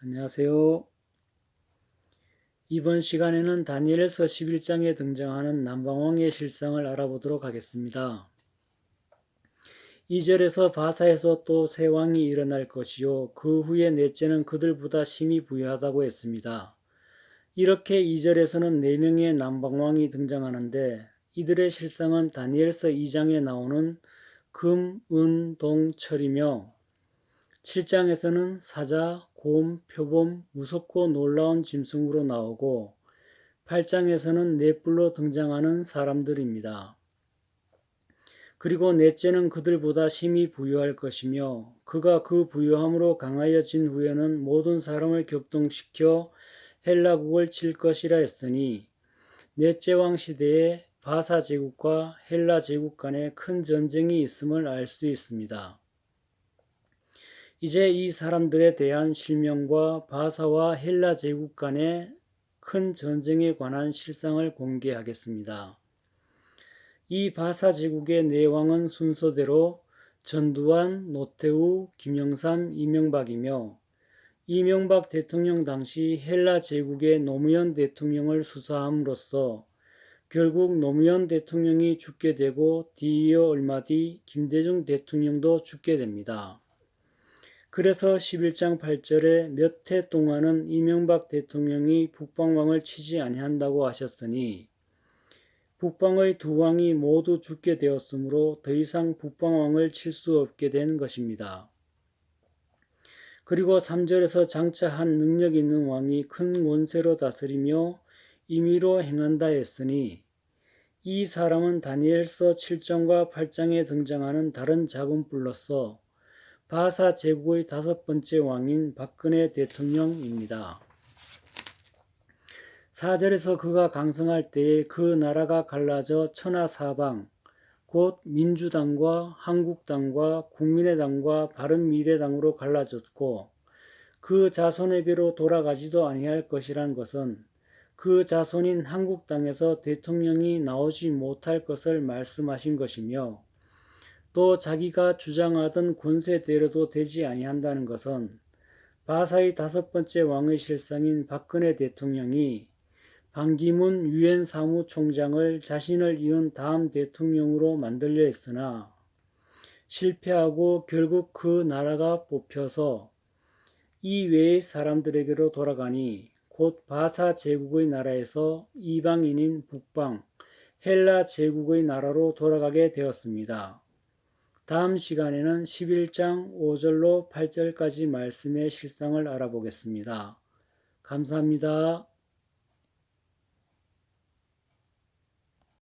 안녕하세요. 이번 시간에는 다니엘서 11장에 등장하는 남방왕의 실상을 알아보도록 하겠습니다. 2절에서 바사에서 또 새 왕이 일어날 것이요 그 후에 넷째는 그들보다 심히 부유하다고 했습니다. 이렇게 2절에서는 4명의 남방왕이 등장하는데 이들의 실상은 다니엘서 2장에 나오는 금, 은, 동, 철이며 7장에서는 사자, 곰, 표범, 무섭고 놀라운 짐승으로 나오고 8장에서는 넷불로 등장하는 사람들입니다. 그리고 넷째는 그들보다 심히 부유할 것이며 그가 그 부유함으로 강하여진 후에는 모든 사람을 격동시켜 헬라국을 칠 것이라 했으니 넷째 왕 시대에 바사 제국과 헬라 제국 간에 큰 전쟁이 있음을 알 수 있습니다. 이제 이 사람들에 대한 실명과 바사와 헬라 제국 간의 큰 전쟁에 관한 실상을 공개하겠습니다. 이 바사 제국의 내왕은 순서대로 전두환, 노태우, 김영삼, 이명박이며 이명박 대통령 당시 헬라 제국의 노무현 대통령을 수사함으로써 결국 노무현 대통령이 죽게 되고 뒤이어 얼마 뒤 김대중 대통령도 죽게 됩니다. 그래서 11장 8절에 몇 해 동안은 이명박 대통령이 북방왕을 치지 아니한다고 하셨으니 북방의 두 왕이 모두 죽게 되었으므로 더 이상 북방왕을 칠 수 없게 된 것입니다. 그리고 3절에서 장차 한 능력 있는 왕이 큰 원세로 다스리며 임의로 행한다 했으니 이 사람은 다니엘서 7장과 8장에 등장하는 다른 작은 뿔로서 바사 제국의 다섯 번째 왕인 박근혜 대통령입니다. 4절에서 그가 강성할 때에 그 나라가 갈라져 천하사방 곧 민주당과 한국당과 국민의당과 바른미래당으로 갈라졌고 그 자손에게로 돌아가지도 아니할 것이란 것은 그 자손인 한국당에서 대통령이 나오지 못할 것을 말씀하신 것이며 또 자기가 주장하던 권세대로도 되지 아니한다는 것은 바사의 다섯 번째 왕의 실상인 박근혜 대통령이 반기문 유엔 사무총장을 자신을 이은 다음 대통령으로 만들려 했으나 실패하고 결국 그 나라가 뽑혀서 이 외의 사람들에게로 돌아가니 곧 바사 제국의 나라에서 이방인인 북방 헬라 제국의 나라로 돌아가게 되었습니다. 다음 시간에는 11장 5절로 8절까지 말씀의 실상을 알아보겠습니다. 감사합니다.